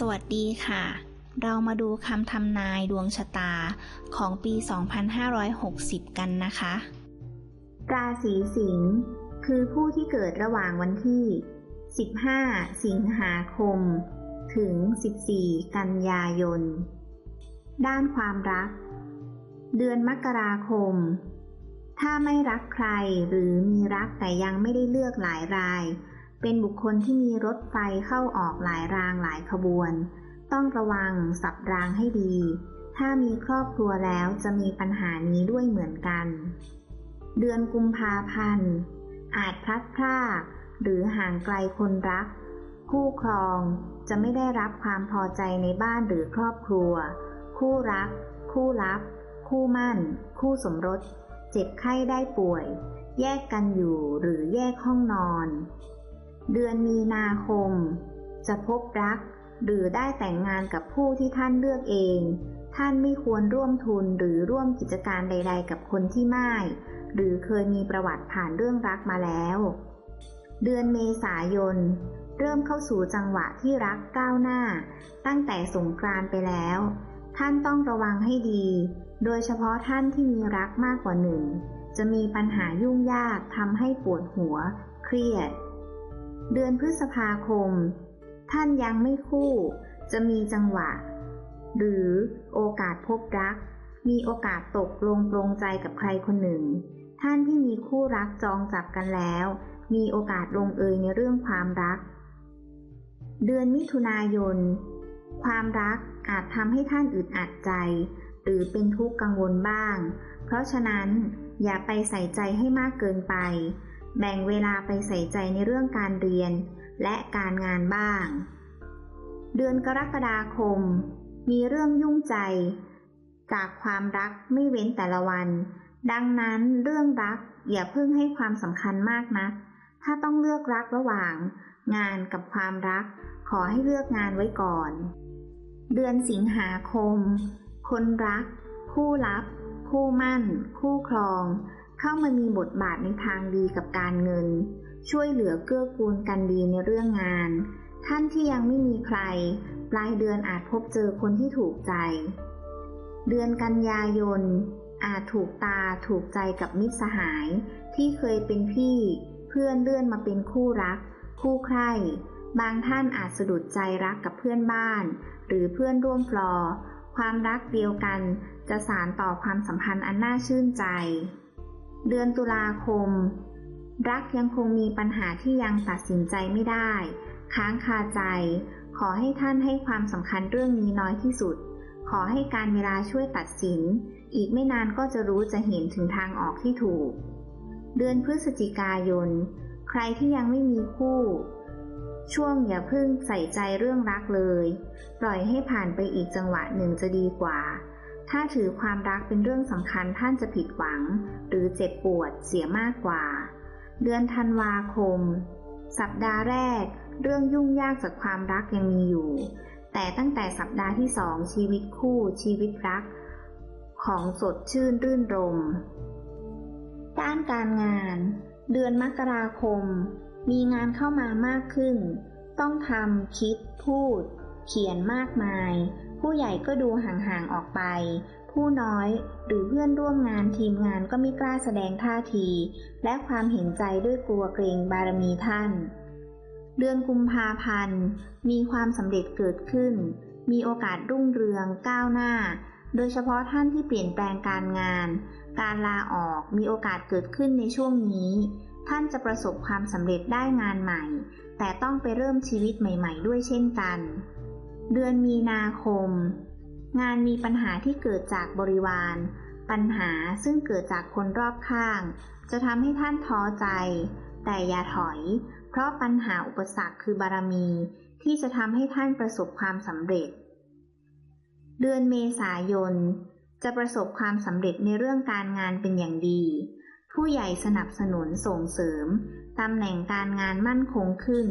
สวัสดีค่ะ เรามาดูคำทำนายดวงชะตาของปี 2560 กันนะคะ ราศีสิงห์คือผู้ที่เกิดระหว่างวันที่ 15 สิงหาคม ถึง 14 กันยายน ด้านความรัก เดือนมกราคม ถ้าไม่รักใครหรือมีรักแต่ยังไม่ได้เลือกหลายราย เป็นบุคคลที่มีรถไฟเข้าออกหลายรางหลายขบวน ต้องระวังสับรางให้ดี ถ้ามีครอบครัวแล้วจะมีปัญหานี้ด้วยเหมือนกัน เดือนกุมภาพันธ์ อาจพลัดพรากหรือห่างไกลคนรัก คู่ครองจะไม่ได้รับความพอใจในบ้านหรือครอบครัว คู่รัก คู่ลับ คู่มั่น คู่สมรส เจ็บไข้ได้ป่วย แยกกันอยู่หรือแยกห้องนอน เดือนมีนาคม จะพบรัก หรือได้แต่งงานกับผู้ที่ท่านเลือกเอง ท่านไม่ควรร่วมทุนหรือร่วมกิจการใด ๆ กับคนที่ไม่หรือเคยมีประวัติผ่านเรื่องรักมาแล้ว เดือนเมษายน เริ่มเข้าสู่จังหวะที่รักก้าวหน้า ตั้งแต่สงกรานต์ไปแล้ว ท่านต้องระวังให้ดี โดยเฉพาะท่านที่มีรักมากกว่าหนึ่ง จะมีปัญหายุ่งยากทำให้ปวดหัว เครียด เดือนพฤษภาคม ท่านยังไม่คู่ จะมีจังหวะ หรือโอกาสพบรัก มีโอกาสตกลงปรงใจกับใครคนหนึ่ง ท่านที่มีคู่รักจองจับกันแล้ว มีโอกาสลงเอยในเรื่องความรัก เดือนมิถุนายน ความรักอาจทำให้ท่านอึดอัดใจ หรือเป็นทุกข์กังวลบ้าง เพราะฉะนั้นอย่าไปใส่ใจให้มากเกินไป แบ่งเวลาไปใส่ใจในเรื่องการเรียน และการงานบ้าง เดือนกรกฎาคม มีเรื่องยุ่งใจ จากความรักไม่เว้นแต่ละวัน ดังนั้นเรื่องรักอย่าเพิ่งให้ความสำคัญมากนะัก ถ้าต้องเลือกรักระหว่าง งานกับความรัก ขอให้เลือกงานไว้ก่อน เดือนสิงหาคม คนรัก คู่ลับ คู่มั่น คู่ครอง เข้ามามีบทบาทในทางดีกับการเงิน ช่วยเหลือเกื้อกูลกันดีในเรื่องงาน ท่านที่ยังไม่มีใคร ปลายเดือนอาจพบเจอคนที่ถูกใจ เดือนกันยายน อาจถูกตาถูกใจกับมิตรสหาย ที่เคยเป็นพี่ เพื่อนเลื่อนมาเป็นคู่รัก คู่ใคร่บางท่านอาจสะดุดใจรักกับเพื่อนบ้าน หรือเพื่อนร่วมฟลอ ความรักเดียวกันจะสารต่อความสัมพันธ์อันน่าชื่นใจ เดือนตุลาคม รักยังคงมีปัญหาที่ยังตัดสินใจไม่ได้ ค้างคาใจ ขอให้ท่านให้ความสำคัญเรื่องนี้น้อยที่สุด ขอให้การเวลาช่วยตัดสิน อีกไม่นานก็จะรู้จะเห็นถึงทางออกที่ถูก เดือนพฤศจิกายน ใครที่ยังไม่มีคู่ ช่วงอย่าเพิ่งใส่ใจเรื่องรักเลย ปล่อยให้ผ่านไปอีกจังหวะหนึ่งจะดีกว่า ถ้าถือความรักเป็นเรื่องสำคัญท่านจะผิดหวัง หรือเจ็บปวดเสียมากกว่า เดือนธันวาคม สัปดาห์แรก เรื่องยุ่งยากจากความรักยังมีอยู่ แต่ตั้งแต่สัปดาห์ที่สองชีวิตคู่ชีวิตรัก ของสดชื่นรื่นรม ด้านการงาน เดือนมกราคม มีงานเข้ามามากขึ้น ต้องทำคิดพูด เขียนมากมาย ผู้ใหญ่ก็ดูห่างๆออกไป ผู้น้อยหรือเพื่อนร่วมงานทีมงานก็ไม่กล้าแสดงท่าที และความเห็นใจด้วยกลัวเกรงบารมีท่าน เดือนกุมภาพันธ์ มีความสำเร็จเกิดขึ้น มีโอกาสรุ่งเรืองก้าวหน้า โดยเฉพาะท่านที่เปลี่ยนแปลงการงาน การลาออกมีโอกาสเกิดขึ้นในช่วงนี้ ท่านจะประสบความสำเร็จได้งานใหม่ แต่ต้องไปเริ่มชีวิตใหม่ ๆ ด้วยเช่นกัน เดือนมีนาคม งานมีปัญหาที่เกิดจากบริวาร ปัญหาซึ่งเกิดจากคนรอบข้าง จะทำให้ท่านท้อใจ แต่อย่าถอย เพราะปัญหาอุปสรรคคือบารมี ที่จะทำให้ท่านประสบความสำเร็จ เดือนเมษายน จะประสบความสำเร็จในเรื่องการงานเป็นอย่างดี ผู้ใหญ่สนับสนุนส่งเสริมตำแหน่งการงานมั่นคงขึ้น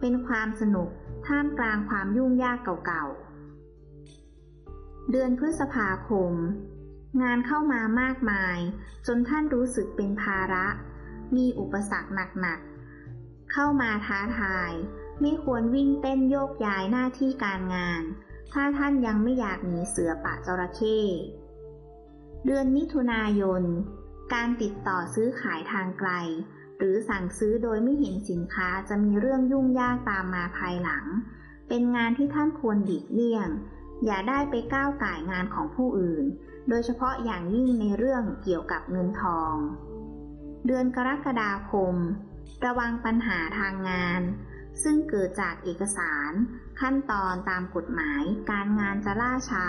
เป็นความสนุก ท่ามกลางความยุ่งยากเก่าๆ เดือนพฤษภาคม งานเข้ามามากมาย จนท่านรู้สึกเป็นภาระ มีอุปสรรคหนักๆ เข้ามาท้าทาย ไม่ควรวิ่งเต้นโยกย้ายหน้าที่การงาน ถ้าท่านยังไม่อยากหนีเสือป่าจระเข้เดือนมิถุนายน การติดต่อซื้อขายทางไกล หรือสั่งซื้อโดยไม่เห็นสินค้าจะมีเรื่องยุ่งยากตามมาภายหลัง เป็นงานที่ท่านควรหลีกเลี่ยง อย่าได้ไปก้าวไก่งานของผู้อื่น โดยเฉพาะอย่างยิ่งในเรื่องเกี่ยวกับเงินทอง เดือนกรกฎาคม ระวังปัญหาทางงาน ซึ่งเกิดจากเอกสาร ขั้นตอนตามกฎหมาย การงานจะล่าช้า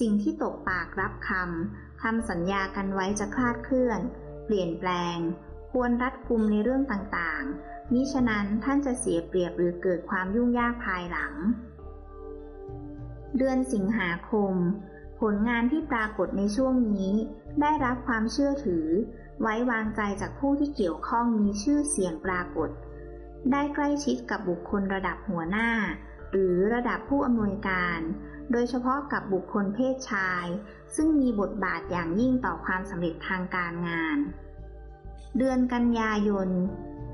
สิ่งที่ตกปากรับคำคำสัญญากันไว้จะคลาดเคลื่อน เปลี่ยนแปลง ควรรัดกุมในเรื่องต่างๆ มิฉะนั้นท่านจะเสียเปรียบหรือเกิดความยุ่งยากภายหลัง เดือนสิงหาคม ผลงานที่ปรากฏในช่วงนี้ ได้รับความเชื่อถือ ไว้วางใจจากผู้ที่เกี่ยวข้องมีชื่อเสียงปรากฏ ได้ใกล้ชิดกับบุคคลระดับหัวหน้า หรือระดับผู้อำนวยการ โดยเฉพาะกับบุคคลเพศชาย ซึ่งมีบทบาทอย่างยิ่งต่อความสำเร็จทางการงาน เดือนกันยายน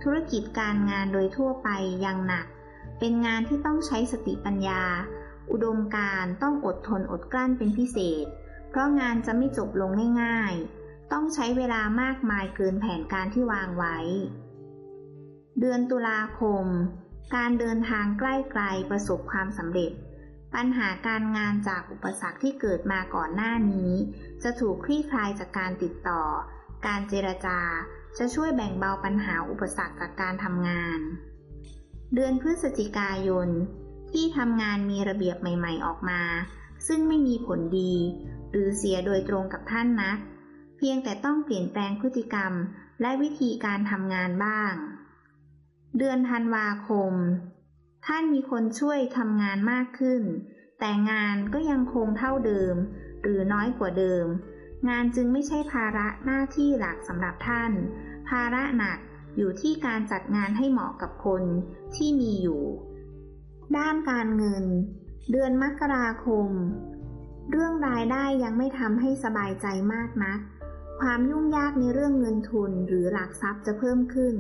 ธุรกิจการงานโดยทั่วไปยังหนัก เป็นงานที่ต้องใช้สติปัญญา อุดมการ์ต้องอดทนอดกลั้นเป็นพิเศษ เพราะงานจะไม่จบลงง่ายๆ ต้องใช้เวลามากมายเกินแผนการที่วางไว้ เดือนตุลาคม การเดินทางใกล้ไกลประสบความสำเร็จ ปัญหาการงานจากอุปสรรคที่เกิดมาก่อนหน้านี้ จะถูกคลี่คลายจากการติดต่อ การเจรจา จะช่วยแบ่งเบาปัญหาอุปสรรคจากการทำงาน เดือนพฤศจิกายน ที่ทำงานมีระเบียบใหม่ ๆ ออกมา ซึ่งไม่มีผลดี หรือเสียโดยตรงกับท่านนัก เพียงแต่ต้องเปลี่ยนแปลงพฤติกรรมและวิธีการทำงานบ้าง เดือนธันวาคม ท่านมีคนช่วยทำงานมากขึ้น แต่งานก็ยังคงเท่าเดิม หรือน้อยกว่าเดิม งานจึงไม่ใช่ภาระหน้าที่หลักสำหรับท่าน ภาระหนักอยู่ที่การจัดงานให้เหมาะกับคนที่มีอยู่ ด้านการเงิน เดือนมกราคม เรื่องรายได้ยังไม่ทำให้สบายใจมากนัก ความยุ่งยากในเรื่องเงินทุนหรือหลักทรัพย์จะเพิ่มขึ้น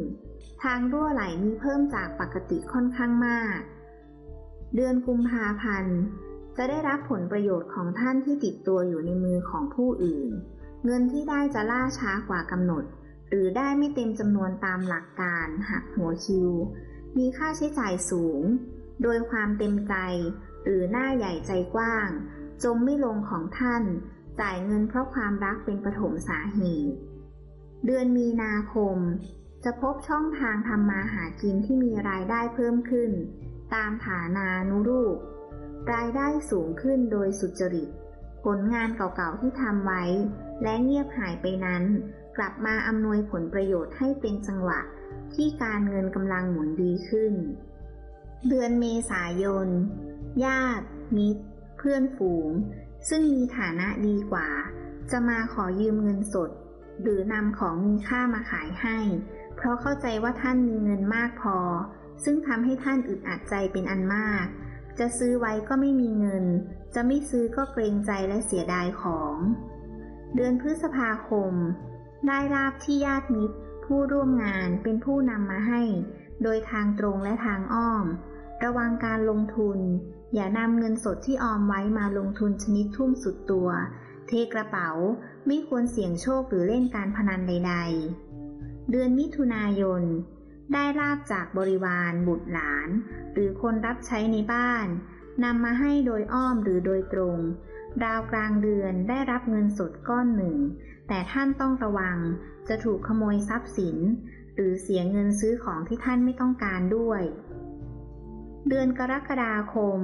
ทางรั่วไหลมีเพิ่มจากปกติค่อนข้างมาก เดือนกุมภาพันธ์ จะได้รับผลประโยชน์ของท่านที่ติดตัวอยู่ในมือของผู้อื่น เงินที่ได้จะล่าช้ากว่ากำหนด หรือได้ไม่เต็มจำนวนตามหลักการหักหัวคิว มีค่าใช้จ่ายสูง โดยความเต็มใจ หรือหน้าใหญ่ใจกว้าง จมไม่ลงของท่าน จ่ายเงินเพราะความรักเป็นปฐมสาเหตุเดือนมีนาคม จะพบช่องทางทำมาหากินที่มีรายได้เพิ่มขึ้น ตามฐานานุรูป รายได้สูงขึ้นโดยสุจริต ผลงานเก่าๆที่ทำไว้ และเงียบหายไปนั้น กลับมาอำนวยผลประโยชน์ให้เป็นจังหวะ ที่การเงินกำลังหมุนดีขึ้น เดือนเมษายน ญาติ มิตร เพื่อนฝูง ซึ่งมีฐานะดีกว่า จะมาขอยืมเงินสด หรือนำของมีค่ามาขายให้ เพราะเข้าใจว่าท่านมีเงินมากพอ ซึ่งทำให้ท่านอึดอัดใจเป็นอันมาก จะซื้อไว้ก็ไม่มีเงิน จะไม่ซื้อก็เกรงใจและเสียดายของ เดือนพฤษภาคม ได้ลาบที่ญาติมิตร ผู้ร่วมงานเป็นผู้นำมาให้ โดยทางตรงและทางอ้อม ระวังการลงทุน อย่านำเงินสดที่ออมไว้มาลงทุนชนิดทุ่มสุดตัว เทกระเป๋าไม่ควรเสี่ยงโชคหรือเล่นการพนันใด ๆ เดือนมิถุนายน ได้ลาบจากบริวารบุตรหลาน หรือคนรับใช้ในบ้านนำมาให้โดยอ้อมหรือโดยตรงราวกลางเดือนได้รับเงินสดก้อนหนึ่ง แต่ท่านต้องระวังจะถูกขโมยทรัพย์สิน หรือเสียเงินซื้อของที่ท่านไม่ต้องการด้วย เดือนกรกฎาคม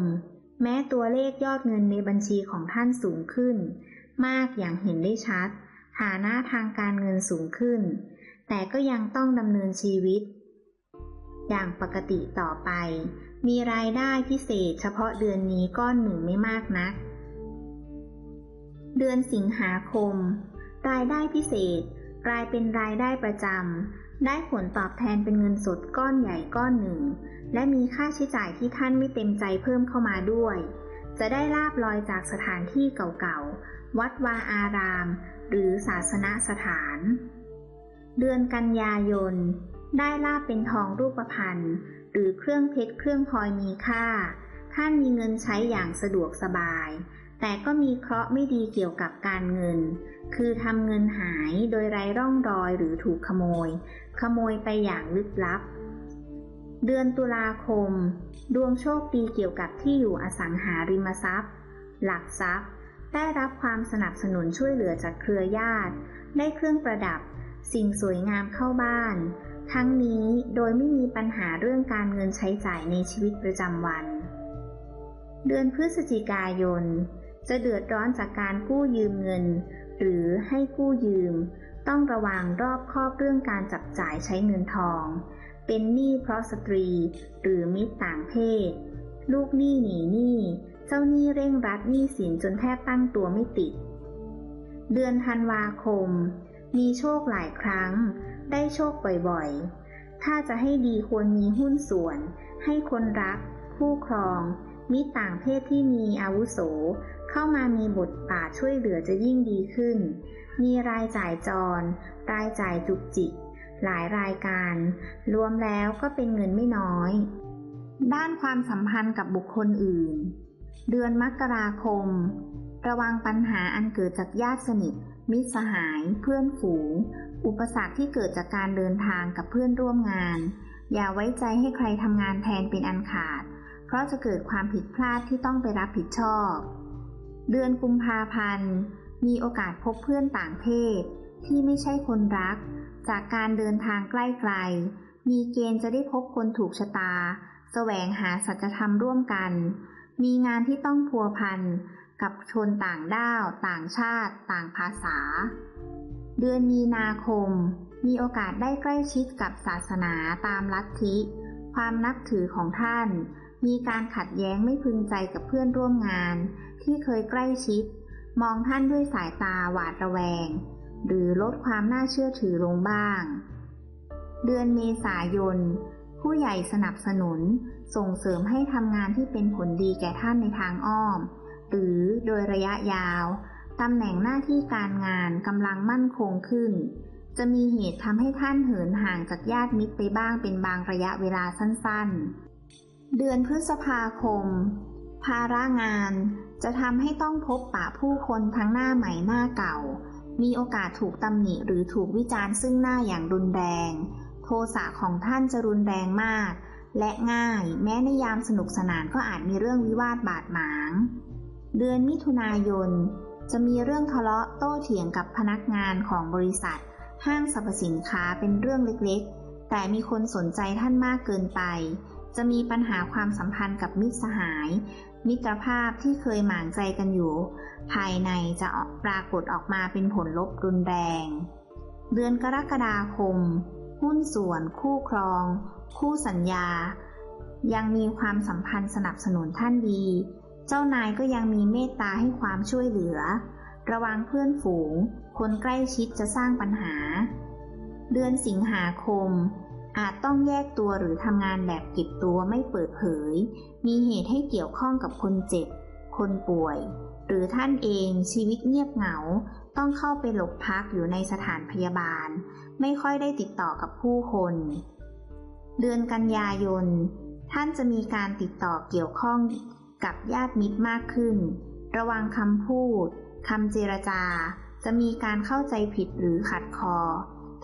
แม้ตัวเลขยอดเงินในบัญชีของท่านสูงขึ้น มากอย่างเห็นได้ชัด ฐานะทางการเงินสูงขึ้น แต่ก็ยังต้องดำเนินชีวิต อย่างปกติต่อไป มีรายได้พิเศษเฉพาะเดือนนี้ก้อนหนึ่งไม่มากนัก เดือนสิงหาคม รายได้พิเศษกลายเป็นรายได้ประจำ ได้ผลตอบแทนเป็นเงินสดก้อนใหญ่ก้อนหนึ่ง และมีค่าใช้จ่ายที่ท่านไม่เต็มใจเพิ่มเข้ามาด้วย จะได้ลาบลอยจากสถานที่เก่าๆ วัดวาอาราม หรือศาสนสถาน เดือนกันยายน ได้ลาบเป็นทองรูปพรรณหรือเครื่องเพชรเครื่องพลอยมีค่า ท่านมีเงินใช้อย่างสะดวกสบาย แต่ก็มีเคราะห์ไม่ดีเกี่ยวกับการเงิน คือทำเงินหายโดยไร้ร่องรอยหรือถูกขโมย ขโมยไปอย่างลึกลับ เดือนตุลาคม ดวงโชคดีเกี่ยวกับที่อยู่อสังหาริมทรัพย์ หลักทรัพย์ ได้รับความสนับสนุนช่วยเหลือจากเครือญาติ ได้เครื่องประดับ สิ่งสวยงามเข้าบ้าน ทั้งนี้โดยไม่มีปัญหาเรื่องการเงินใช้จ่ายในชีวิตประจำวัน เดือนพฤศจิกายน จะเดือดร้อนจากการกู้ยืมเงิน หรือให้กู้ยืม ต้องระวังรอบคอบเรื่องการจับจ่ายใช้เงินทอง เป็นหนี้เพราะสตรี หรือมิตรต่างเพศ ลูกหนี้หนีหนี้ เจ้าหนี้เร่งรัดหนี้สินจนแทบตั้งตัวไม่ติด เดือนธันวาคม มีโชคหลายครั้ง ได้โชคบ่อยๆ ถ้าจะให้ดีควรมีหุ้นส่วน ให้คนรัก คู่ครอง มิตรต่างเพศที่มีอาวุโส เข้ามามีบทบาทช่วยเหลือจะยิ่งดีขึ้น มีรายจ่ายจร รายจ่ายจุกจิก หลายรายการ รวมแล้วก็เป็นเงินไม่น้อย ด้านความสัมพันธ์กับบุคคลอื่น เดือนมกราคม ระวังปัญหาอันเกิดจากญาติสนิทมิตรสหาย เพื่อนฝูง อุปสรรคที่เกิดจากการเดินทางกับเพื่อนร่วมงาน อย่าไว้ใจให้ใครทำงานแทนเป็นอันขาด เพราะจะเกิดความผิดพลาดที่ต้องไปรับผิดชอบ เดือนกุมภาพันธ์ มีโอกาสพบเพื่อนต่างเพศ ที่ไม่ใช่คนรัก จากการเดินทางใกล้ไกล มีเกณฑ์จะได้พบคนถูกชะตา แสวงหาสัจธรรมร่วมกัน มีงานที่ต้องพัวพันกับชนต่างด้าว ต่างชาติ ต่างภาษา เดือนมีนาคม มีโอกาสได้ใกล้ชิดกับศาสนาตามลัทธิ ความนับถือของท่าน มีการขัดแย้งไม่พึงใจกับเพื่อนร่วมงาน ที่เคยใกล้ชิด มองท่านด้วยสายตาหวาดระแวง หรือลดความน่าเชื่อถือลงบ้าง เดือนเมษายน ผู้ใหญ่สนับสนุนส่งเสริมให้ทำงานที่เป็นผลดีแก่ท่านในทางอ้อม หรือโดยระยะยาว ตำแหน่งหน้าที่การงานกำลังมั่นคงขึ้น จะมีเหตุทำให้ท่านเหินห่างจากญาติมิตรไปบ้างเป็นบางระยะเวลาสั้นๆ เดือนพฤษภาคม ภาระงานจะทำให้ต้องพบปะผู้คนทั้งหน้าใหม่หน้าเก่า มีโอกาสถูกตำหนิหรือถูกวิจารณ์ซึ่งหน้าอย่างรุนแรง โทสะของท่านจะรุนแรงมาก และง่าย แม้ในยามสนุกสนานก็อาจมีเรื่องวิวาทบาดหมาง เดือนมิถุนายน จะมีเรื่องทะเลาะโต้เถียงกับพนักงานของบริษัท ห้างสรรพสินค้าเป็นเรื่องเล็กๆ แต่มีคนสนใจท่านมากเกินไป จะมีปัญหาความสัมพันธ์กับมิตรสหาย มิตรภาพที่เคยหมางใจกันอยู่ ภายในจะออกปรากฏออกมาเป็นผลลบรุนแรง เดือนกรกฎาคม หุ้นส่วน คู่ครอง คู่สัญญา ยังมีความสัมพันธ์สนับสนุนท่านดี เจ้านายก็ยังมีเมตตาให้ความช่วยเหลือ ระวังเพื่อนฝูง คนใกล้ชิดจะสร้างปัญหา เดือนสิงหาคม อาจต้องแยกตัวหรือทำงานแบบเก็บตัวไม่เปิดเผย มีเหตุให้เกี่ยวข้องกับคนเจ็บ คนป่วย หรือท่านเองชีวิตเงียบเหงา ต้องเข้าไปหลบพักอยู่ในสถานพยาบาล ไม่ค่อยได้ติดต่อกับผู้คน เดือนกันยายน ท่านจะมีการติดต่อเกี่ยวข้อง กับญาติมิตรมากขึ้น ระวังคำพูดคำเจรจา จะมีการเข้าใจผิดหรือขัดคอ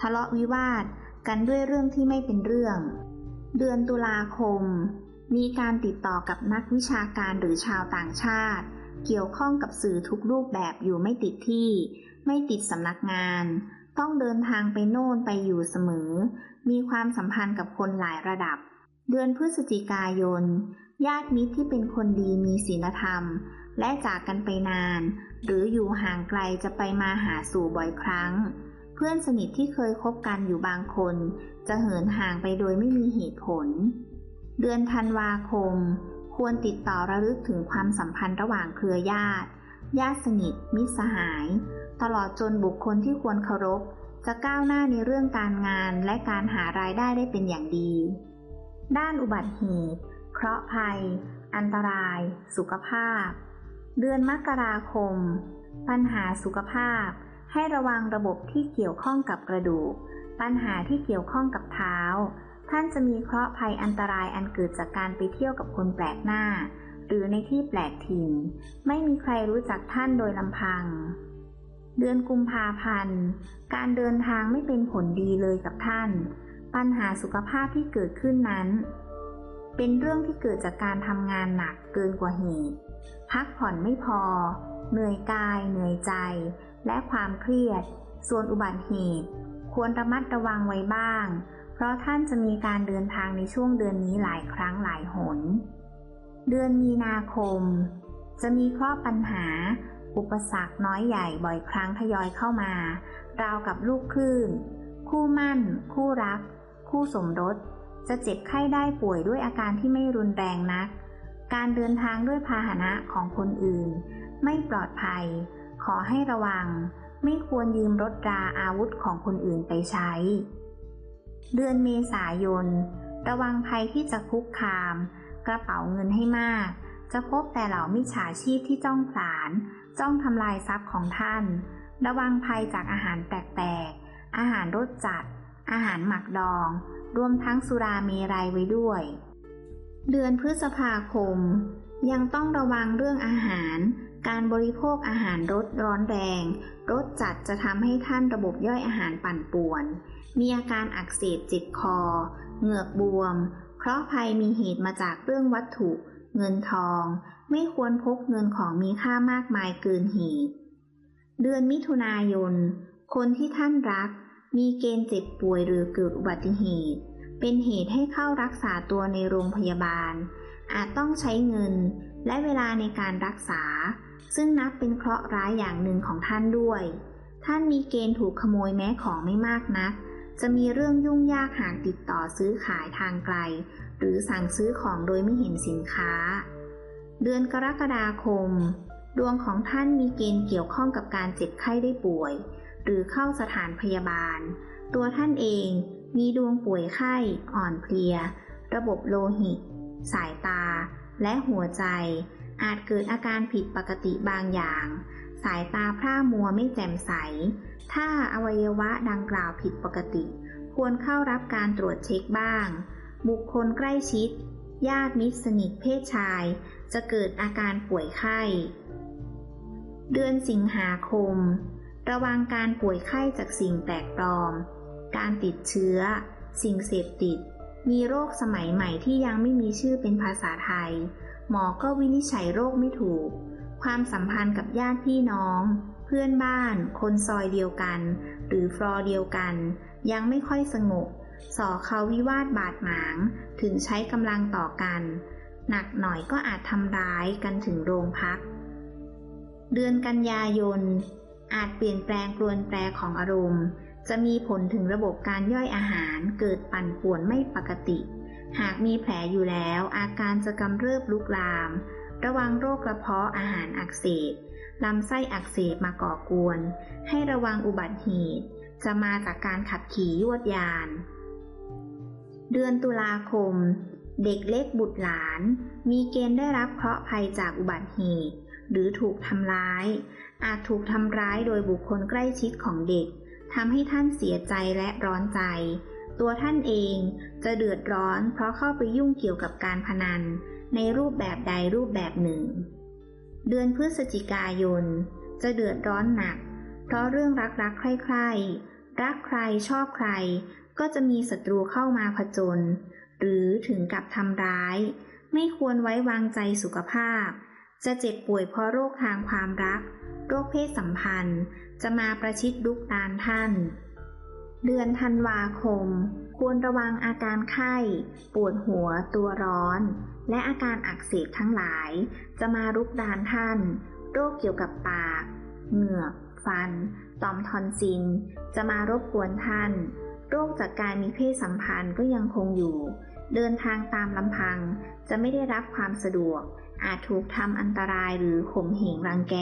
ทะเลาะวิวาทกันด้วยเรื่องที่ไม่เป็นเรื่อง เดือนตุลาคม มีการติดต่อกับนักวิชาการหรือชาวต่างชาติ เกี่ยวข้องกับสื่อทุกรูปแบบอยู่ไม่ติดที่ ไม่ติดสำนักงาน ต้องเดินทางไปโน่นไปอยู่เสมอ มีความสัมพันธ์กับคนหลายระดับเดือนพฤศจิกายน ญาติมิตรที่เป็นคนดีมีศีลธรรม และจากกันไปนาน หรืออยู่ห่างไกลจะไปมาหาสู่บ่อยครั้ง เพื่อนสนิทที่เคยคบกันอยู่บางคน จะเหินห่างไปโดยไม่มีเหตุผล เดือนธันวาคม ควรติดต่อระลึกถึงความสัมพันธ์ระหว่างเครือญาติ ญาติสนิท มิตรสหาย ตลอดจนบุคคลที่ควรเคารพ จะก้าวหน้าในเรื่องการงานและการหารายได้ได้เป็นอย่างดี ด้านอุบัติเหตุ เคราะห์ภัย อันตราย สุขภาพ เดือนมกราคม ปัญหาสุขภาพ ให้ระวังระบบที่เกี่ยวข้องกับกระดูก ปัญหาที่เกี่ยวข้องกับเท้า ท่านจะมีเคราะห์ภัยอันตรายอันเกิดจากการไปเที่ยวกับคนแปลกหน้า หรือในที่แปลกถิ่น ไม่มีใครรู้จักท่านโดยลำพังเดือนกุมภาพันธ์ การเดินทางไม่เป็นผลดีเลยกับท่าน ปัญหาสุขภาพที่เกิดขึ้นนั้น เป็นเรื่องที่เกิดจากการทำงานหนักเกินกว่าเหตุ พักผ่อนไม่พอ เหนื่อยกาย เหนื่อยใจ และความเครียด ส่วนอุบัติเหตุ ควรระมัดระวังไว้บ้าง เพราะท่านจะมีการเดินทางในช่วงเดือนนี้หลายครั้งหลายหน เดือนมีนาคม จะมีข้อปัญหา อุปสรรคน้อยใหญ่บ่อยครั้งทยอยเข้ามา ราวกับลูกคลื่น คู่มั่น คู่รัก คู่สมรส จะเจ็บไข้ได้ป่วยด้วยอาการที่ไม่รุนแรงนัก การเดินทางด้วยพาหนะของคนอื่น ไม่ปลอดภัย ขอให้ระวัง ไม่ควรยืมรถราอาวุธของคนอื่นไปใช้ เดือนเมษายน ระวังภัยที่จะคุกคาม กระเป๋าเงินให้มาก จะพบแต่เหล่ามิจฉาชีพที่จ้องผลาญจ้องทำลายทรัพย์ของท่าน ระวังภัยจากอาหารแปลกๆอาหารรสจัด อาหารหมักดอง รวมทั้งสุราเมรัยไว้ด้วย เดือนพฤษภาคม ยังต้องระวังเรื่องอาหาร การบริโภคอาหารรสร้อนแรงรสจัดจะทำให้ท่านระบบย่อยอาหารปั่นป่วน มีอาการอักเสบเจ็บคอ เหงือกบวม เพราะภัยมีเหตุมาจากเรื่องวัตถุ เงินทอง ไม่ควรพกเงินของมีค่ามากมายเกินเหตุ เดือนมิถุนายน คนที่ท่านรัก มีเกณฑ์เจ็บป่วยหรือเกิดอุบัติเหตุ เป็นเหตุให้เข้ารักษาตัวในโรงพยาบาล อาจต้องใช้เงินและเวลาในการรักษา ซึ่งนับเป็นเคราะห์ร้ายอย่างหนึ่งของท่านด้วย ท่านมีเกณฑ์ถูกขโมยแม้ของไม่มากนัก จะมีเรื่องยุ่งยากหากติดต่อซื้อขายทางไกล หรือสั่งซื้อของโดยไม่เห็นสินค้า เดือนกรกฎาคม ดวงของท่านมีเกณฑ์เกี่ยวข้องกับการเจ็บไข้ได้ป่วย หรือเข้าสถานพยาบาล ตัวท่านเองมีดวงป่วยไข้อ่อนเพลีย ระบบโลหิต สายตา และหัวใจ อาจเกิดอาการผิดปกติบางอย่าง สายตาพร่ามัวไม่แจ่มใส ถ้าอวัยวะดังกล่าวผิดปกติ ควรเข้ารับการตรวจเช็คบ้าง บุคคลใกล้ชิด ญาติมิตรสนิทเพศชาย จะเกิดอาการป่วยไข้ เดือนสิงหาคม ระวังการป่วยไข้จากสิ่งแปลกปลอม การติดเชื้อ สิ่งเสพติด มีโรคสมัยใหม่ที่ยังไม่มีชื่อเป็นภาษาไทย หมอก็วินิจฉัยโรคไม่ถูก ความสัมพันธ์กับญาติพี่น้อง เพื่อนบ้าน คนซอยเดียวกัน หรือฟลอร์เดียวกัน ยังไม่ค่อยสงบส่อเขาวิวาทบาดหมาง ถึงใช้กำลังต่อกัน หนักหน่อยก็อาจทำร้ายกันถึงโรงพัก เดือนกันยายน อาจเปลี่ยนแปลงปรวนแปรของอารมณ์ จะมีผลถึงระบบการย่อยอาหารเกิดปั่นป่วนไม่ปกติ หากมีแผลอยู่แล้ว อาการจะกำเริบลุกลาม ระวังโรคกระเพาะอาหารอักเสบลำไส้อักเสบมาก่อกวน ให้ระวังอุบัติเหตุ จะมาจากการขับขี่ยวดยาน เดือนตุลาคม เด็กเล็กบุตรหลาน มีเกณฑ์ได้รับเคราะห์ภัยจากอุบัติเหตุ หรือถูกทำร้าย อาจถูกทำร้ายโดยบุคคลใกล้ชิดของเด็กทำให้ท่านเสียใจและร้อนใจ ตัวท่านเองจะเดือดร้อนเพราะเข้าไปยุ่งเกี่ยวกับการพนัน ในรูปแบบใดรูปแบบหนึ่ง เดือนพฤศจิกายน จะเดือดร้อนหนัก เพราะเรื่องรักรักใคร่ใครรักใครชอบใคร ก็จะมีศัตรูเข้ามาผจญหรือถึงกับทำร้าย ไม่ควรไว้วางใจสุขภาพ จะเจ็บป่วยเพราะโรคทางความรัก โรคเพศสัมพันธ์ จะมาประชิดลุกดานท่าน เดือนธันวาคม ควรระวังอาการไข้ ปวดหัวตัวร้อน และอาการอักเสบทั้งหลาย จะมารุกดานท่าน โรคเกี่ยวกับปาก เหงือก ฟัน ต่อมทอนซิลจะมารบกวนท่าน โรคจากการมีเพศสัมพันธ์ก็ยังคงอยู่ เดินทางตามลำพัง จะไม่ได้รับความสะดวก อาจถูกทำอันตรายหรือข่มเหงรังแก